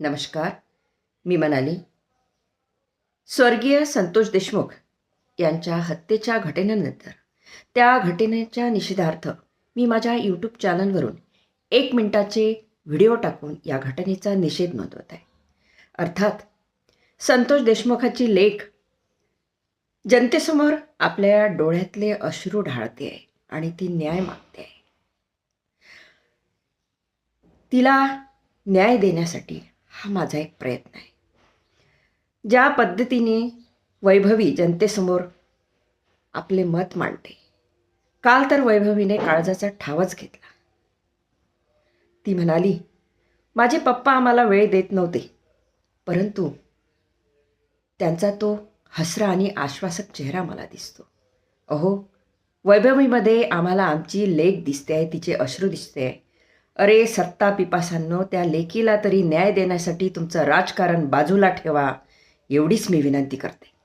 नमस्कार. मी मनाली. स्वर्गीय संतोष देशमुख यांच्या हत्येच्या घटनेनंतर त्या घटनेच्या निषेधार्थ मी माझ्या यूट्यूब चॅनलवरून एक मिनिटाचे व्हिडिओ टाकून या घटनेचा निषेध नोंदवत आहे. अर्थात संतोष देशमुखाची लेख जनतेसमोर आपल्या डोळ्यातले अश्रू ढाळते आहे आणि ती न्याय मागते आहे. तिला न्याय देण्यासाठी हा माझा एक प्रयत्न आहे. ज्या पद्धतीने वैभवी जनतेसमोर आपले मत मांडते काल तर वैभवीने काळजाचा ठावच घेतला. ती म्हणाली माझे पप्पा आम्हाला वेळ देत नव्हते परंतु त्यांचा तो हसरा आणि आश्वासक चेहरा मला दिसतो. अहो वैभवीमध्ये आम्हाला आमची लेख दिसते आहे तिचे अश्रू दिसते आहे. अरे सत्ता पिपासांनो त्या लेकीला तरी न्याय देण्यासाठी तुमचं राजकारण बाजूला ठेवा. एवढीच मी विनंती करते.